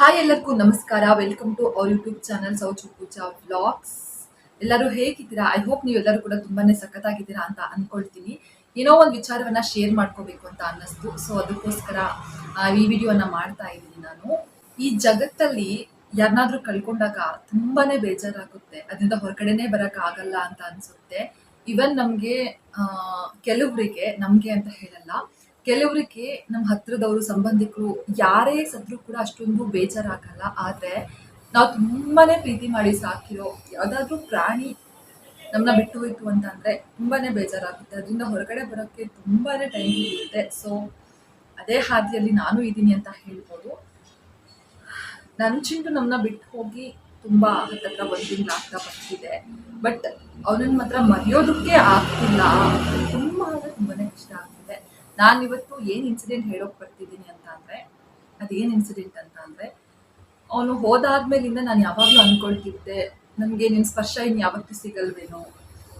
Hi ಎಲ್ಲರಿಗೂ ನಮಸ್ಕಾರ. Welcome to our YouTube channel Souchu Pooja vlogs ಎಲ್ಲರೂ ಹೇಗಿದ್ದೀರಾ? ಐ ಹೋಪ್ ನೀವೆಲ್ಲರೂ ಕೂಡ ತುಂಬಾನೇ ಸಖತ್ತಾಗಿದ್ದೀರಾ ಅಂತ ಅನ್ಕೊಳ್ತೀನಿ. ಏನೋ ಒಂದು ವಿಚಾರವನ್ನ ಶೇರ್ ಮಾಡ್ಕೋಬೇಕು ಅಂತ ಅನ್ನಿಸ್ತು. ಸೊ ಅದಕ್ಕೋಸ್ಕರ ಈ ವಿಡಿಯೋನ ಮಾಡ್ತಾ ಇದ್ದೀನಿ ನಾನು. ಈ ಜಗತ್ತಲ್ಲಿ ಯಾರನ್ನಾದ್ರೂ ಕಳ್ಕೊಂಡಾಗ ತುಂಬಾನೇ ಬೇಜಾರಾಗುತ್ತೆ. ಅದರಿಂದ ಹೊರಗಡೆನೆ ಬರಕ್ ಆಗಲ್ಲ ಅಂತ ಅನ್ಸುತ್ತೆ. ಇವನ್ ನಮ್ಗೆ ಕೆಲವರಿಗೆ ನಮಗೆ ನಮ್ಗೆ ಅಂತ ಹೇಳಲ್ಲ. ಕೆಲವರಿಗೆ ನಮ್ಮ ಹತ್ರದವರು, ಸಂಬಂಧಿಕರು ಯಾರೇ ಸತ್ರು ಕೂಡ ಅಷ್ಟೊಂದು ಬೇಜಾರಾಗಲ್ಲ. ಆದರೆ ನಾವು ತುಂಬಾನೇ ಪ್ರೀತಿ ಮಾಡಿ ಸಾಕಿರೋ ಯಾವುದಾದ್ರೂ ಪ್ರಾಣಿ ನಮ್ಮನ್ನ ಬಿಟ್ಟು ಹೋಯ್ತು ಅಂತ ಅಂದರೆ ತುಂಬಾನೇ ಬೇಜಾರಾಗುತ್ತೆ. ಅದರಿಂದ ಹೊರಗಡೆ ಬರೋಕ್ಕೆ ತುಂಬಾನೇ ಟೈಮ್ ಇರುತ್ತೆ ಸೊ ಅದೇ ಹಾದಿಯಲ್ಲಿ ನಾನು ಇದ್ದೀನಿ ಅಂತ ಹೇಳ್ಬೋದು. ನನ್ನ ಚಿಂಟು ನಮ್ಮನ್ನ ಬಿಟ್ಟು ಹೋಗಿ ತುಂಬಾ ಹತ್ತತ್ರ ಒಂದು ಆಗ್ತಾ ಬರ್ತಿದೆ ಬಟ್ ಅವನನ್ನ ಮಾತ್ರ ಮರೆಯೋದಕ್ಕೆ ಆಗ್ತಿಲ್ಲ. ನಾನು ಇವತ್ತು ಏನ್ ಇನ್ಸಿಡೆಂಟ್ ಹೇಳೋಕ್ ಬರ್ತಿದ್ದೀನಿ ಅಂತ ಅಂದ್ರೆ ಅದೇನ್ ಇನ್ಸಿಡೆಂಟ್ ಅಂತ ಅಂದ್ರೆ, ಅವನು ಹೋದಾದ್ಮೇಲಿಂದ ನಾನು ಯಾವಾಗಲೂ ಅನ್ಕೊಳ್ತಿದ್ದೆ ನನಗೆ ನಿನ್ನ ಸ್ಪರ್ಶ ಇನ್ನು ಯಾವತ್ತೂ ಸಿಗಲ್ವೇನೋ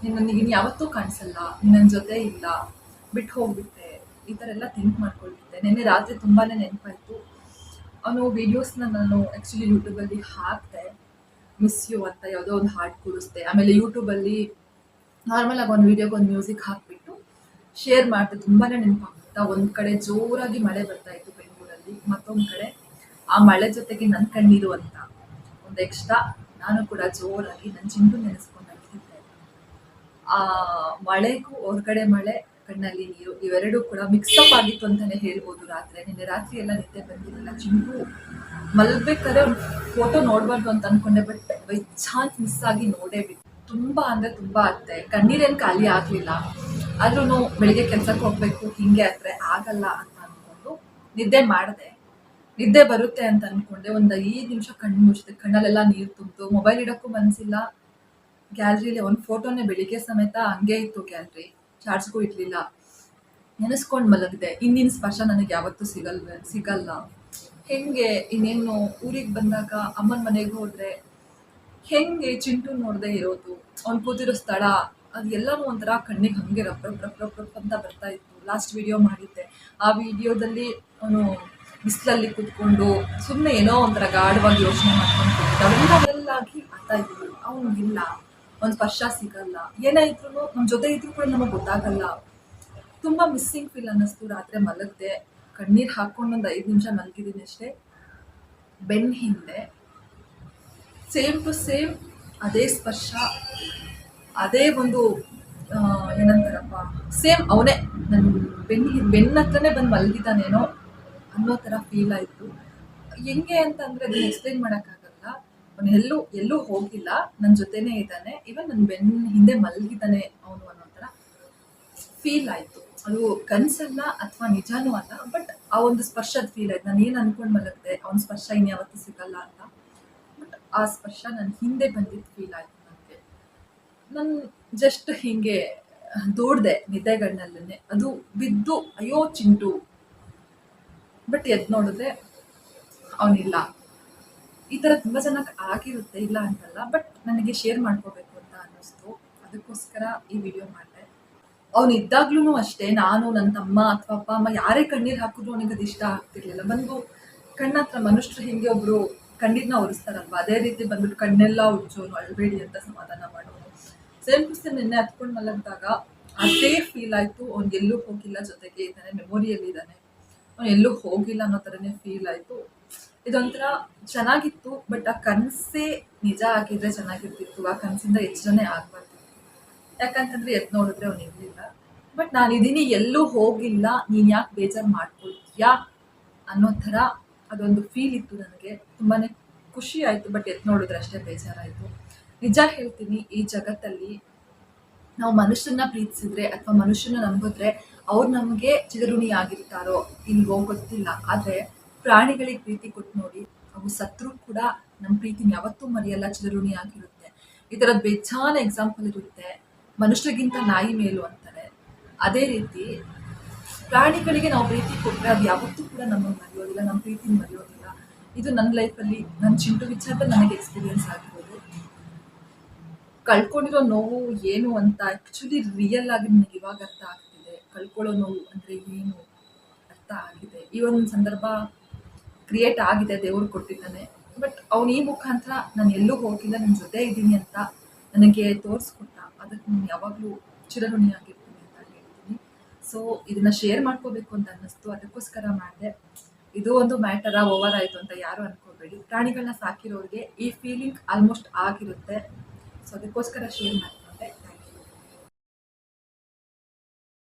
ನೀನು ನನಗೆ ಇನ್ನು ಯಾವತ್ತೂ ಕಾಣಿಸಲ್ಲ ನನ್ನ ಜೊತೆ ಇಲ್ಲ ಬಿಟ್ಟು ಹೋಗ್ಬಿಟ್ಟೆ, ಈ ಥರ ಎಲ್ಲ ಥಿಂಕ್ ಮಾಡ್ಕೊಳ್ತಿದ್ದೆ. ನಿನ್ನೆ ರಾತ್ರಿ ತುಂಬಾನೇ ನೆನಪಾಯ್ತು. ಅವನು ವಿಡಿಯೋಸ್ನ ನಾನು ಆ್ಯಕ್ಚುಲಿ ಯೂಟ್ಯೂಬಲ್ಲಿ ಹಾಕಿದೆ ಮಿಸ್ ಯು ಅಂತ ಯಾವುದೋ ಒಂದು ಹಾಡು ಕೂರಿಸ್ದೆ. ಆಮೇಲೆ ಯೂಟ್ಯೂಬಲ್ಲಿ ನಾರ್ಮಲ್ ಆಗಿ ಒಂದು ವಿಡಿಯೋಗೆ ಒಂದು ಮ್ಯೂಸಿಕ್ ಹಾಕ್ಬಿಟ್ಟು ಶೇರ್ ಮಾಡಿದೆ ತುಂಬಾನೇ ನೆನಪಾಗ್ತಾ ಒಂದು ಕಡೆ ಜೋರಾಗಿ ಮಳೆ ಬರ್ತಾ ಇತ್ತು ಬೆಂಗಳೂರಲ್ಲಿ, ಮತ್ತೊಂದು ಕಡೆ ಆ ಮಳೆ ಜೊತೆಗೆ ನನ್ನ ಕಣ್ಣೀರು ಅಂತ. ಒಂದು ಎಕ್ಸ್ಟ್ರಾ ನಾನು ಕೂಡ ಜೋರಾಗಿ ನನ್ನ ಚಿಂಡು ನೆನೆಸ್ಕೊಂಡು ಅಳ್ತಿದ್ದೆ. ಆ ಮಳೆಗೂ ಹೊರಗಡೆ ಮಳೆ, ಕಣ್ಣಲ್ಲಿ ನೀರು, ಇವೆರಡೂ ಕೂಡ ಮಿಕ್ಸಪ್ ಆಗಿತ್ತು ಅಂತಾನೆ ಹೇಳ್ಬೋದು ರಾತ್ರಿ. ನಿನ್ನೆ ರಾತ್ರಿ ಎಲ್ಲ ನಿದ್ದೆ ಬಂದಿರಲಿಲ್ಲ. ಚಿಂಡು ಮಲ್ಬೇಕಾದ್ರೆ ಫೋಟೋ ನೋಡ್ಬಾರ್ದು ಅಂತ ಅನ್ಕೊಂಡೆ ಬಟ್ ಬೈ ಚಾನ್ಸ್ ಮಿಸ್ ಆಗಿ ನೋಡೇ ಬಿಟ್ಟು ತುಂಬಾ ಅಂದ್ರೆ ತುಂಬಾ ಅತ್ತೆ. ಕಣ್ಣೀರೇನು ಖಾಲಿ ಆಗ್ಲಿಲ್ಲ. ಆದ್ರೂ ಬೆಳಿಗ್ಗೆ ಕೆಲ್ಸಕ್ಕೆ ಹೋಗ್ಬೇಕು, ಹಿಂಗೆ ಆದ್ರೆ ಆಗಲ್ಲ ಅಂತ ಅನ್ಕೊಂಡು ನಿದ್ದೆ ಮಾಡಿದೆ. ನಿದ್ದೆ ಬರುತ್ತೆ ಅಂತ ಅನ್ಕೊಂಡೆ. ಒಂದು ಐದು ನಿಮಿಷ ಕಣ್ಣು ಮುಚ್ಚಿದೆ. ಕಣ್ಣಲ್ಲೆಲ್ಲ ನೀರು ತುಂಬಿತು ಮೊಬೈಲ್ ಇಡಕ್ಕೂ ಮನಸ್ಸಿಲ್ಲ ಗ್ಯಾಲರಿಲಿ ಒಂದು ಫೋಟೋನೇ ಬೆಳಿಗ್ಗೆ ಸಮೇತ ಹಂಗೆ ಇತ್ತು ಗ್ಯಾಲರಿ ಚಾರ್ಜ್ಗೂ ಇರಲಿಲ್ಲ ನೆನೆಸ್ಕೊಂಡು ಮಲಗಿದೆ. ಇಂದಿನ ಸ್ಪರ್ಶ ನನಗೆ ಯಾವತ್ತೂ ಸಿಗಲ್ವೇ, ಸಿಗಲ್ಲ. ಹೆಂಗೆ? ಇನ್ನೇನು ಊರಿಗೆ ಬಂದಾಗ ಅಮ್ಮನ ಮನೆಗೆ ಹೋದ್ರೆ ಹೆಂಗೆ ಚಿಂಟು ನೋಡದೆ ಇರೋದು? ಅವ್ನು ಕೂತಿರೋ ಸ್ಥಳ ಅದು ಎಲ್ಲನೂ ಒಂಥರ ಕಣ್ಣಿಗೆ ಹಂಗೆ ರಪ್ ರಪ್ ರಪ್ ರಪ್ ಅಂತ ಬರ್ತಾ ಇತ್ತು. ಲಾಸ್ಟ್ ವಿಡಿಯೋ ಮಾಡಿದ್ದೆ. ಆ ವಿಡಿಯೋದಲ್ಲಿ ಅವನು ಬಿಸಿಲಲ್ಲಿ ಕೂತ್ಕೊಂಡು ಸುಮ್ಮನೆ ಏನೋ ಒಂಥರ ಗಾಢವಾಗಿ ಯೋಚನೆ ಮಾಡ್ಕೊಂಡು ಅವೆಲ್ಲಾಗಿ ಆಗ್ತಾ ಇದ್ದೀವಿ ಅವನು ಇಲ್ಲ. ಒಂದು ಸ್ಪರ್ಶ ಸಿಗಲ್ಲ. ಏನೇ ಇದ್ರು ನಮ್ಮ ಜೊತೆ ಇದ್ರು ಕೂಡ ನಮಗೆ ಗೊತ್ತಾಗಲ್ಲ. ತುಂಬ ಮಿಸ್ಸಿಂಗ್ ಫೀಲ್ ಅನ್ನಿಸ್ತು. ರಾತ್ರಿ ಮಲಗದೆ. ಕಣ್ಣೀರು ಹಾಕ್ಕೊಂಡು ಒಂದು ಐದು ನಿಮಿಷ ಮಲಗಿದ್ದೀನಿ ಅಷ್ಟೇ. ಬೆನ್ನ ಹಿಂದೆ ಸೇಮ್ ಟು ಸೇಮ್ ಅದೇ ಸ್ಪರ್ಶ. ಅದೇ ಒಂದು ಏನಂತಾರಪ್ಪ, ಸೇಮ್ ಅವನೇ. ನನ್ನ ಬೆನ್ನ ಬೆನ್ನ ಹತ್ರನೇ ಬಂದು ಮಲಗಿದ್ದಾನೇನೋ ಅನ್ನೋ ಥರ ಫೀಲ್ ಆಯಿತು. ಹೆಂಗೆ ಅಂತಂದರೆ ಅದನ್ನು ಎಕ್ಸ್ಪ್ಲೈನ್ ಮಾಡೋಕ್ಕಾಗಲ್ಲ. ಅವನು ಎಲ್ಲೂ ಎಲ್ಲೂ ಹೋಗಿಲ್ಲ. ನನ್ನ ಜೊತೆನೇ ಇದ್ದಾನೆ. ಇವನ್ ನನ್ನ ಬೆನ್ನ ಹಿಂದೆ ಮಲಗಿದ್ದಾನೆ ಅವನು ಅನ್ನೋ ಥರ ಫೀಲ್ ಆಯಿತು. ಅದು ಕನಸಲ್ಲ ಅಥವಾ ನಿಜಾನೂ ಅಲ್ಲ ಬಟ್ ಆ ಒಂದು ಸ್ಪರ್ಶದ ಫೀಲ್ ಆಯ್ತು. ನಾನು ಏನು ಅನ್ಕೊಂಡು ಮಲಗಿದೆ? ಅವನ ಸ್ಪರ್ಶ ಇನ್ಯಾವತ್ತೂ ಸಿಗಲ್ಲ ಅಂತ. ಬಟ್ ಆ ಸ್ಪರ್ಶ ನನ್ನ ಹಿಂದೆ ಬಂದಿದ್ದು ಫೀಲ್ ಆಯ್ತು. ನಾನು ಜಸ್ಟ್ ಹೀಗೆ ದೋಡ್ದೆ ನಿದ್ದೆಗಣ್ಣಲ್ಲೇ ಅದು ಬಿದ್ದು, ಅಯ್ಯೋ ಚಿಂಟು. ಬಟ್ ಎದ್ದು ನೋಡಿದ್ರೆ ಅವನಿಲ್ಲ. ಈ ಥರ ತುಂಬ ಜನಕ್ಕೆ ಆಗಿರುತ್ತೆ, ಇಲ್ಲ ಅಂತಲ್ಲ. ಬಟ್ ನನಗೆ ಶೇರ್ ಮಾಡ್ಕೋಬೇಕು ಅಂತ ಅನ್ನಿಸ್ತು. ಅದಕ್ಕೋಸ್ಕರ ಈ ವಿಡಿಯೋ ಮಾಡಿದೆ. ಅವ್ನು ಇದ್ದಾಗ್ಲೂ ಅಷ್ಟೇ, ನಾನು ನನ್ನ ತಮ್ಮ ಅಥವಾ ಅಪ್ಪ, ಅಮ್ಮ ಯಾರೇ ಕಣ್ಣೀರು ಹಾಕಿದ್ರು ಅವನಿಗೆ ಅದು ಇಷ್ಟ ಆಗ್ತಿರ್ಲಿಲ್ಲ. ಬಂದು ಕಣ್ಣ ಹತ್ರ ಮನುಷ್ಯರು ಹಿಂಗೆ ಒಬ್ರು ಕಣ್ಣೀರನ್ನ ಒರೆಸ್ತಾರಲ್ವ? ಅದೇ ರೀತಿ ಬಂದ್ಬಿಟ್ಟು ಕಣ್ಣೆಲ್ಲ ಉಜ್ಜೋನು, ಅಳ್ಬೇಡಿ ಅಂತ ಸಮಾಧಾನ ಮಾಡೋನು. ಟು ಸೇಮ್ ನಿನ್ನೆ ಹತ್ಕೊಂಡು ಮಲಗಿದಾಗ ಅದೇ ಫೀಲ್ ಆಯ್ತು. ಅವ್ನು ಎಲ್ಲೂ ಹೋಗಿಲ್ಲ, ಜೊತೆಗೆ ಇದ್ದಾನೆ ಮೆಮೊರಿಯಲ್ಲಿ ಇದ್ದಾನೆ. ಅವ್ನು ಎಲ್ಲೂ ಹೋಗಿಲ್ಲ ಅನ್ನೋ ಥರನೇ ಫೀಲ್ ಆಯ್ತು. ಇದೊಂಥರ ಚೆನ್ನಾಗಿತ್ತು ಬಟ್ ಆ ಕನಸೇ ನಿಜ ಆಗಿದ್ರೆ ಚೆನ್ನಾಗಿರ್ತಿತ್ತು. ಆ ಕನಸಿಂದ ಎಚ್ಚರನೇ ಆಗ್ಬಾರ್ದು. ಯಾಕಂತಂದ್ರೆ ಎದ್ದು ನೋಡಿದ್ರೆ ಅವ್ನು ಇರಲಿಲ್ಲ. ಬಟ್ ನಾನು ಇದೀನಿ, ಎಲ್ಲೂ ಹೋಗಿಲ್ಲ, ನೀನ್ ಯಾಕೆ ಬೇಜಾರು ಮಾಡ್ಕೊಳ್ತೀಯಾ ಅನ್ನೋ ಥರ ಅದೊಂದು ಫೀಲ್ ಇತ್ತು ನನಗೆ. ತುಂಬಾನೇ ಖುಷಿ ಆಯ್ತು ಬಟ್ ಎದ್ದು ನೋಡಿದ್ರೆ ಅಷ್ಟೇ ಬೇಜಾರಾಯ್ತು. ನಿಜ ಹೇಳ್ತೀನಿ, ಈ ಜಗತ್ತಲ್ಲಿ ನಾವು ಮನುಷ್ಯನ ಪ್ರೀತಿಸಿದ್ರೆ ಅಥವಾ ಮನುಷ್ಯನ ನಂಬಿದ್ರೆ ಅವ್ರು ನಮಗೆ ಚಿರಋಣಿ ಆಗಿರ್ತಾರೋ ಇಲ್ವೋ ಗೊತ್ತಿಲ್ಲ. ಆದ್ರೆ ಪ್ರಾಣಿಗಳಿಗೆ ಪ್ರೀತಿ ಕೊಟ್ಟು ನೋಡಿ, ಅವು ಸತ್ರು ಕೂಡ ನಮ್ಮ ಪ್ರೀತಿನ ಯಾವತ್ತೂ ಮರೆಯಲ್ಲ ಚಿರಋಣಿ ಆಗಿರುತ್ತೆ ಈ ಥರದ್ದು ಬೇಜಾನ ಎಕ್ಸಾಂಪಲ್ ಇರುತ್ತೆ, ಮನುಷ್ಯರಿಗಿಂತ ನಾಯಿ ಮೇಲು ಅಂತಾರೆ. ಅದೇ ರೀತಿ ಪ್ರಾಣಿಗಳಿಗೆ ನಾವು ಪ್ರೀತಿ ಕೊಟ್ಟರೆ ಅದು ಯಾವತ್ತೂ ಕೂಡ ನಮ್ಮ ಮರೆಯೋದಿಲ್ಲ ನಮ್ಮ ಪ್ರೀತಿನ ಮರೆಯೋದಿಲ್ಲ. ಇದು ನನ್ನ ಲೈಫಲ್ಲಿ ನನ್ನ ಚಿಂಟು ವಿಚಾರದಲ್ಲಿ ನನಗೆ ಎಕ್ಸ್ಪೀರಿಯನ್ಸ್ ಆಗಿರೋದು. ಕಳ್ಕೊಂಡಿರೋ ನೋವು ಏನು ಅಂತ ಆ್ಯಕ್ಚುಲಿ ರಿಯಲ್ ಆಗಿ ನನಗೆ ಇವಾಗ ಅರ್ಥ ಆಗ್ತಿದೆ. ಕಳ್ಕೊಳ್ಳೋ ನೋವು ಅಂದರೆ ಏನು ಅರ್ಥ ಆಗಿದೆ. ಈ ಒಂದು ಸಂದರ್ಭ ಕ್ರಿಯೇಟ್ ಆಗಿದೆ ದೇವ್ರು ಕೊಟ್ಟಿದ್ದಾನೆ. ಬಟ್ ಅವನು ಈ ಮುಖಾಂತರ ನಾನು ಎಲ್ಲೂ ಹೋಗಿಲ್ಲ ನನ್ನ ಜೊತೆ ಇದ್ದೀನಿ ಅಂತ ನನಗೆ ತೋರಿಸ್ಕೊಟ್ಟ. ಅದಕ್ಕೆ ನಾನು ಯಾವಾಗಲೂ ಚಿರಋಣಿಯಾಗಿರ್ತೀನಿ ಅಂತ ಹೇಳ್ತೀನಿ. ಸೊ ಇದನ್ನ ಶೇರ್ ಮಾಡ್ಕೋಬೇಕು ಅಂತ ಅನ್ನಿಸ್ತು. ಅದಕ್ಕೋಸ್ಕರ ಮಾಡಿದೆ. ಇದು ಒಂದು ಮ್ಯಾಟರ ಓವರ್ ಆಯಿತು ಅಂತ ಯಾರು ಅನ್ಕೋಬೇಡಿ. ಪ್ರಾಣಿಗಳನ್ನ ಸಾಕಿರೋರಿಗೆ ಈ ಫೀಲಿಂಗ್ ಆಲ್ಮೋಸ್ಟ್ ಆಗಿರುತ್ತೆ. ಸೊ ಅದಕ್ಕೋಸ್ಕರ ಶೇರ್ ಮಾಡ್ತೀನಿ